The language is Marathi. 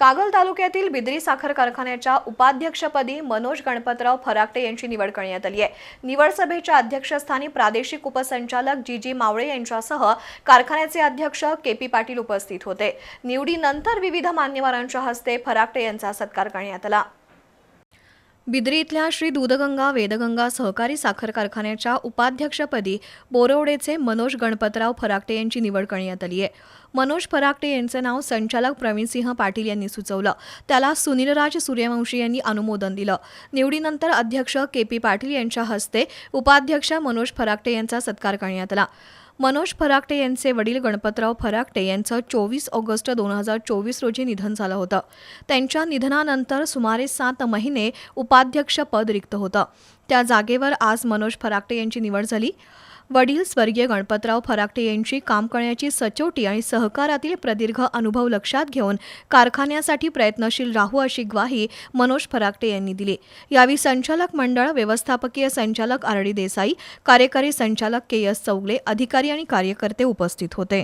कागल तालुक्यातील बिद्री साखर कारखान्याच्या उपाध्यक्षपदी मनोज गणपतराव फराकटे यांची निवड करण्यात आली आहे. निवड सभेच्या अध्यक्षस्थानी प्रादेशिक उपसंचालक जी जी मावळे यांच्यासह कारखान्याचे अध्यक्ष के पी पाटील उपस्थित होते. निवडीनंतर विविध मान्यवरांच्या हस्ते फराकटे यांचा सत्कार करण्यात आला. बिद्री इथल्या श्री दूधगंगा वेदगंगा सहकारी साखर कारखान्याच्या उपाध्यक्षपदी बोरवडेचे मनोज गणपतराव फराकटे यांची निवड करण्यात आली आहे. मनोज फराकटे यांचं नाव संचालक प्रवीणसिंह पाटील यांनी सुचवलं. त्याला सुनीलराज सूर्यवंशी यांनी अनुमोदन दिलं. निवडीनंतर अध्यक्ष के पी पाटील यांच्या हस्ते उपाध्यक्ष मनोज फराकटे यांचा सत्कार करण्यात आला. मनोज फराकटे यांचे वडील गणपतराव फराकटे यांचं चोवीस ऑगस्ट दोन हजार चोवीस रोजी निधन झालं होतं. त्यांच्या निधनानंतर सुमारे सात महिने उपाध्यक्षपद रिक्त होतं. त्या जागेवर आज मनोज फराकटे यांची निवड झाली. वडील स्वर्गीय गणपतराव फराकटे यांची काम करण्याची सचोटी आणि सहकारातील प्रदीर्घ अनुभव लक्षात घेऊन कारखान्यासाठी प्रयत्नशील राहू अशी ग्वाही मनोज फराकटे यांनी दिली. यावेळी संचालक मंडळ व्यवस्थापकीय संचालक आर डी देसाई कार्यकारी संचालक के एस चौगले अधिकारी आणि कार्यकर्ते उपस्थित होते.